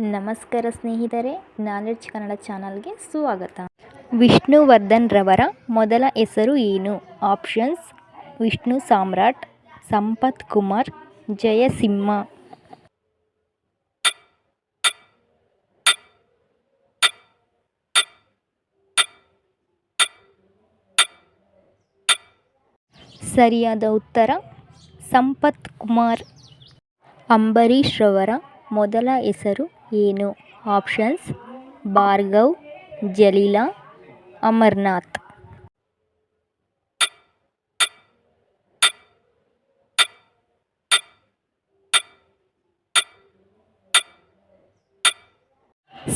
ನಮಸ್ಕಾರ ಸ್ನೇಹಿತರೆ, ನಾಲೆಡ್ಜ್ ಕನ್ನಡ ಚಾನಲ್ಗೆ ಸ್ವಾಗತ. ವಿಷ್ಣುವರ್ಧನ್ ರವರ ಮೊದಲ ಹೆಸರು ಏನು? ಆಪ್ಷನ್ಸ್, ವಿಷ್ಣು ಸಾಮ್ರಾಟ್, ಸಂಪತ್ ಕುಮಾರ್, ಜಯಸಿಂಹ. ಸರಿಯಾದ ಉತ್ತರ, ಸಂಪತ್ ಕುಮಾರ್. ಅಂಬರೀಶ್ ರವರ ಮೊದಲ ಹೆಸರು ಏನು? ಆಪ್ಷನ್ಸ್ ಭಾರ್ಗವ್ ಜಲೀಲ ಅಮರ್ನಾಥ್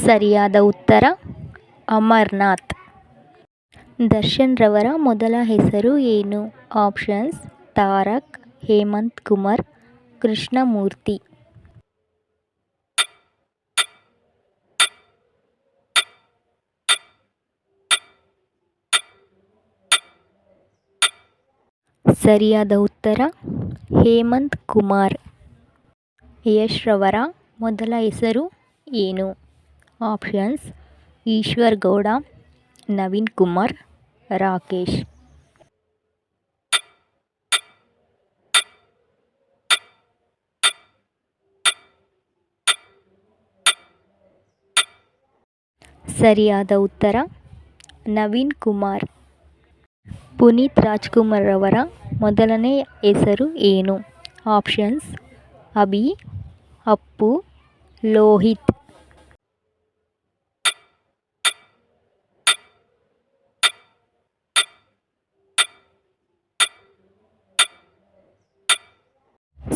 ಸರಿಯಾದ ಉತ್ತರ ಅಮರ್ನಾಥ್ ದರ್ಶನ್ ರವರ ಮೊದಲ ಹೆಸರು ಏನು? ಆಪ್ಷನ್ಸ್ ತಾರಕ್ ಹೇಮಂತ್ ಕುಮಾರ್ ಕೃಷ್ಣಮೂರ್ತಿ ಸರಿಯಾದ ಉತ್ತರ, ಹೇಮಂತ್ ಕುಮಾರ್. ಯಶ್ರವರ ಮೊದಲ ಹೆಸರು ಏನು? ಆಪ್ಷನ್ಸ್, ಈಶ್ವರ್ ಗೌಡ, ನವೀನ್ ಕುಮಾರ್, ರಾಕೇಶ್. ಸರಿಯಾದ ಉತ್ತರ, ನವೀನ್ ಕುಮಾರ್. ಪುನೀತ್ ರಾಜ್ಕುಮಾರ್ ಅವರ ಮೊದಲನೇ ಹೆಸರು ಏನು? ಆಪ್ಷನ್ಸ್, ಅಭಿ, ಅಪ್ಪು, ಲೋಹಿತ್.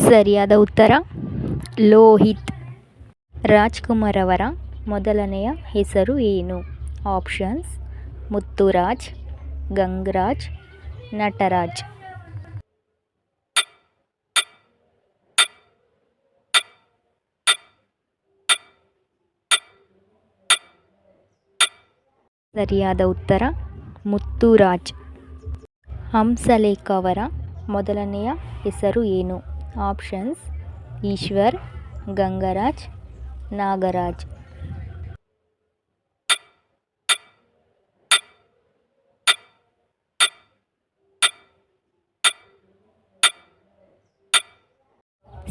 ಸರಿಯಾದ ಉತ್ತರ, ಲೋಹಿತ್. ರಾಜ್ಕುಮಾರ್ ಅವರ ಮೊದಲನೆಯ ಹೆಸರು ಏನು? ಆಪ್ಷನ್ಸ್, ಮುತ್ತುರಾಜ್. ಗಂಗರಾಜ್ ನಟರಾಜ್. ಸರಿಯಾದ ಉತ್ತರ ಮುತ್ತುರಾಜ್. ಹಂಸಲೇಖ ಅವರ ಮೊದಲನೆಯ ಹೆಸರು ಏನು? ಆಪ್ಷನ್ಸ್ ಈಶ್ವರ್ ಗಂಗರಾಜ್ ನಾಗರಾಜ್.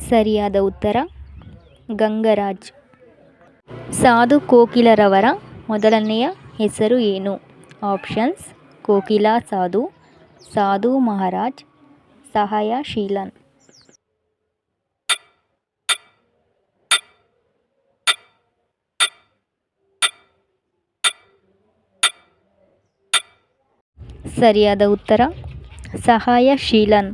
ಸರಿಯಾದ ಉತ್ತರ? ಗಂಗರಾಜ್. ಸಾಧು ಕೋಕಿಲರವರ ಮೊದಲನೆಯ ಹೆಸರು ಏನು? ಆಪ್ಷನ್ಸ್, ಕೋಕಿಲಾ ಸಾಧು ಸಾಧು ಮಹಾರಾಜ್ ಸಹಾಯ ಶೀಲನ್ ಸರಿಯಾದ ಉತ್ತರ? ಸಹಾಯಶೀಲನ್.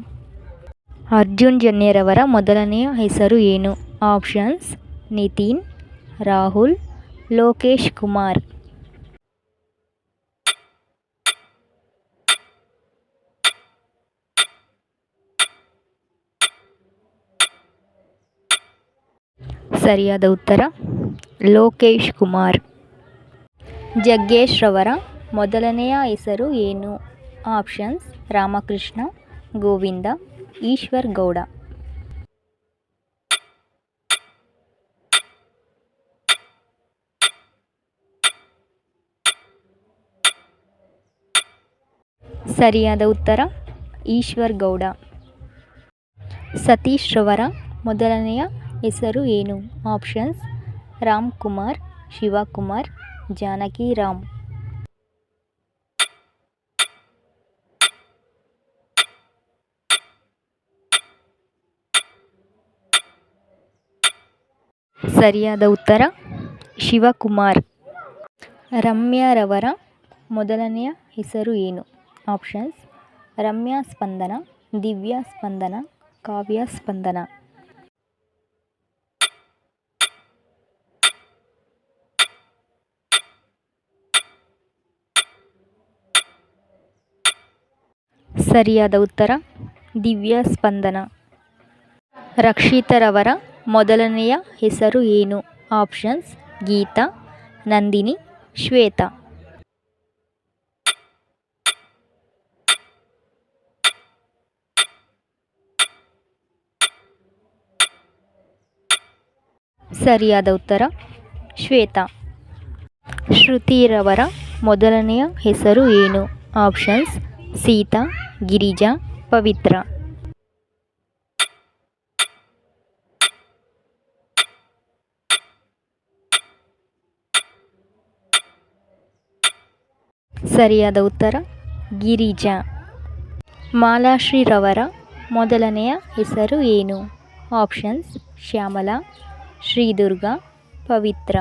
ಅರ್ಜುನ್ ಜನ್ಯರವರ ಮೊದಲನೆಯ ಹೆಸರು ಏನು? ಆಪ್ಷನ್ಸ್, ನಿತಿನ್, ರಾಹುಲ್, ಲೋಕೇಶ್ ಕುಮಾರ್. ಸರಿಯಾದ ಉತ್ತರ, ಲೋಕೇಶ್ ಕುಮಾರ್. ಜಗ್ಗೇಶ್ರವರ ಮೊದಲನೆಯ ಹೆಸರು ಏನು? ಆಪ್ಷನ್ಸ್, ರಾಮಕೃಷ್ಣ, ಗೋವಿಂದ. ಈಶ್ವರ್ ಗೌಡ. ಸರಿಯಾದ ಉತ್ತರ, ಈಶ್ವರ್ ಗೌಡ. ಸತೀಶ್ ರವರ ಮೊದಲನೆಯ ಹೆಸರು ಏನು? ಆಪ್ಷನ್ಸ್ ರಾಮ್ ಕುಮಾರ್ ಶಿವಕುಮಾರ್, ಜಾನಕಿ ರಾಮ್. ಸರಿಯಾದ ಉತ್ತರ? ಶಿವಕುಮಾರ್. ರಮ್ಯಾರವರ ಮೊದಲನೆಯ ಹೆಸರು ಏನು? ಆಪ್ಷನ್ಸ್, ರಮ್ಯಾ ಸ್ಪಂದನ, ದಿವ್ಯಾ ಸ್ಪಂದನ, ಕಾವ್ಯ ಸ್ಪಂದನ. ಸರಿಯಾದ ಉತ್ತರ, ದಿವ್ಯಾ ಸ್ಪಂದನ. ರಕ್ಷಿತರವರ ಮೊದಲನೆಯ ಹೆಸರು ಏನು? ಆಪ್ಷನ್ಸ್, ಗೀತಾ, ನಂದಿನಿ, ಶ್ವೇತಾ. ಸರಿಯಾದ ಉತ್ತರ, ಶ್ವೇತಾ. ಶ್ರುತಿರವರ ಮೊದಲನೆಯ ಹೆಸರು ಏನು? ಆಪ್ಷನ್ಸ್, ಸೀತಾ, ಗಿರಿಜಾ, ಪವಿತ್ರ. ಸರಿಯಾದ ಉತ್ತರ, ಗಿರಿಜಾ. ಮಾಲಾಶ್ರೀರವರ ಮೊದಲನೆಯ ಹೆಸರು ಏನು? ಆಪ್ಷನ್ಸ್, ಶ್ಯಾಮಲಾ, ಶ್ರೀದುರ್ಗ, ಪವಿತ್ರ.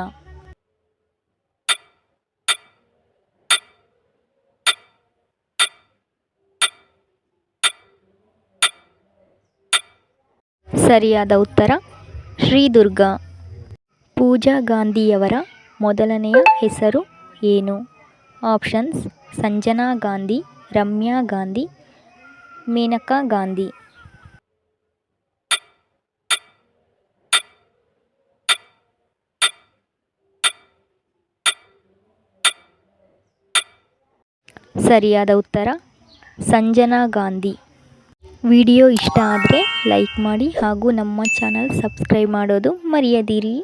ಸರಿಯಾದ ಉತ್ತರ, ಶ್ರೀದುರ್ಗ. ಪೂಜಾ ಗಾಂಧಿಯವರ ಮೊದಲನೆಯ ಹೆಸರು ಏನು? ಆಪ್ಷನ್ಸ್, ಸಂಜನಾ ಗಾಂಧಿ, ರಮ್ಯಾ ಗಾಂಧಿ, ಮೇನಕಾ ಗಾಂಧಿ. ಸರಿಯಾದ ಉತ್ತರ, ಸಂಜನಾ ಗಾಂಧಿ. ವಿಡಿಯೋ ಇಷ್ಟ ಆದರೆ ಲೈಕ್ ಮಾಡಿ ಹಾಗೂ ನಮ್ಮ ಚಾನಲ್ ಸಬ್ಸ್ಕ್ರೈಬ್ ಮಾಡೋದು ಮರೆಯದಿರಿ.